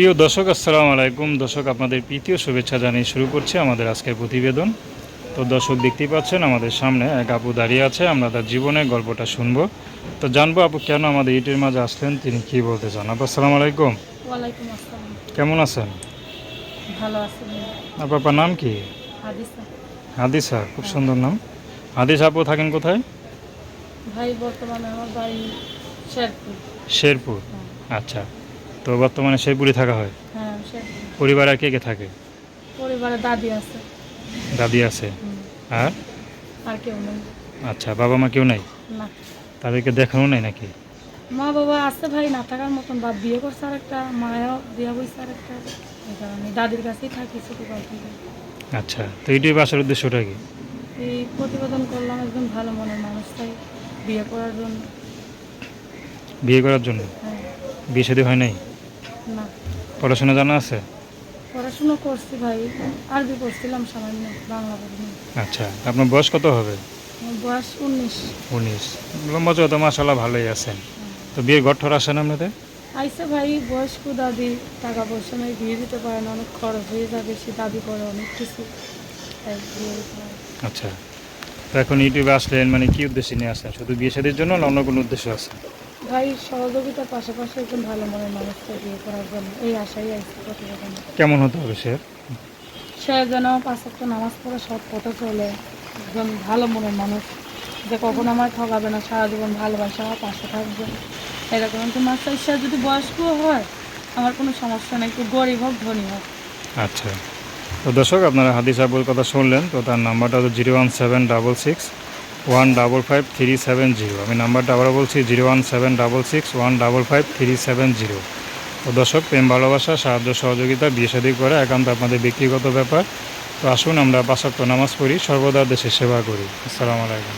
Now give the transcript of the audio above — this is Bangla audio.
প্রিয় দর্শক আসসালামু আলাইকুম। দর্শক আপনাদের প্রীতীয় শুভেচ্ছা জানিয়ে শুরু করছি আমাদের আজকের প্রতিবেদন। তো দর্শক দেখতেই পাচ্ছেন আমাদের সামনে এক আপু দাঁড়িয়ে আছে। আমরা তার জীবনের গল্পটা শুনব। তো জানব আপু কেন আমাদের ইটের মাঝে আসলেন? তিনি কি বলতে চান? আপু আসসালামু আলাইকুম। কেমন আছেন? ভালো আছেন আপনার নাম কি? হাদিসা। হাদিসা খুব সুন্দর নাম। হাদিস আপু থাকেন কোথায়? ভাই বর্তমানে আমার বাড়ি শেরপুর। শেরপুর। আচ্ছা। তো বর্তমানে সেই শেরপুরে থাকা হয়। হ্যাঁ শেরপুর পরিবারে কে কে থাকে? পরিবারে দাদি আছে। দাদি আছে। আর? আর কেউ নেই। আচ্ছা বাবা মা কেউ নাই? না। তাদেরকে দেখানো নাই নাকি? মা বাবা আছে ভাই না থাকার মতন। বাপ বিয়ে করছে আর একটা মায়াও বিয়ে বইছে আর একটা এই কারণে দাদির কাছেই থাকি ছোটোকাল থেকে আচ্ছা তো এইটাই বাসার উদ্দেশ্যটা কি? এই প্রতিবেদন করলাম একজন ভালো মনের মানুষ তাই বিয়ে করার জন্য। বিয়ে করার জন্য? হ্যাঁ। বিয়ে শাদী হয় নাই? পড়াশোনা জানা আছে? পড়াশোনা করছি ভাই আরবি পড়ছিলাম সামান্য বাংলা পড়িনি। আচ্ছা আপনার বয়স কত হবে? বয়স উনিশ। উনিশ। লম্বা তো মাসাল্লাহ ভালোই আছেন। তো বিয়ের গঠর আসেন আপনাদের? আইসে ভাই বয়স্ক দাদি টাকা পয়সা নেই বিয়ে দিতে পারে না অনেক খরচ হয়ে যাবে সে দাবি করে অনেক কিছু। বিয়ে। আচ্ছা। তো এখন ইউটিউবে আসলেন মানে কি উদ্দেশ্যে নিয়ে আসলেন? শুধু বিয়ে শাদীর জন্য না অন্য কোনো উদ্দেশ্য আছে? ভাই সহযোগিতার পাশাপাশি একজন ভালো মনের মানুষকে বিয়ে করার জন্য এই আশাই আইসে প্রতিবেদন। কেমন হতে হবে সে সে যেন পাঁচক্ত নামাজ পড়ে সব পথে চলে। একজন ভালো মনের মানুষ যে কখনো আমার ঠকাবে না সারা জীবন ভালোবাসা আমার পাশে থাকবে। এরকম মানুষ চাই, সে যদি বয়স্কও হয় আমার কোনো সমস্যা নেই একটু গরিব হোক ধনী হোক। আচ্ছা। তো দর্শক আপনারা হাদিস আবুর কথা শুনলেন তো তার নাম্বারটা হলো zero one seven double six one double five three seven zero আমি নাম্বারটা আবার বলছি zero one seven double six one double five three seven zero তো দর্শক, প্রেম, ভালোবাসা, সাহায্য, সহযোগিতা, বিয়ে সাদী করে একান্ত আপনাদের ব্যক্তিগত ব্যাপার। তো আসুন আমরা পাশাক্ত নামাজ পড়ি, সর্বদা দেশের সেবা করি। আসসালামু আলাইকুম।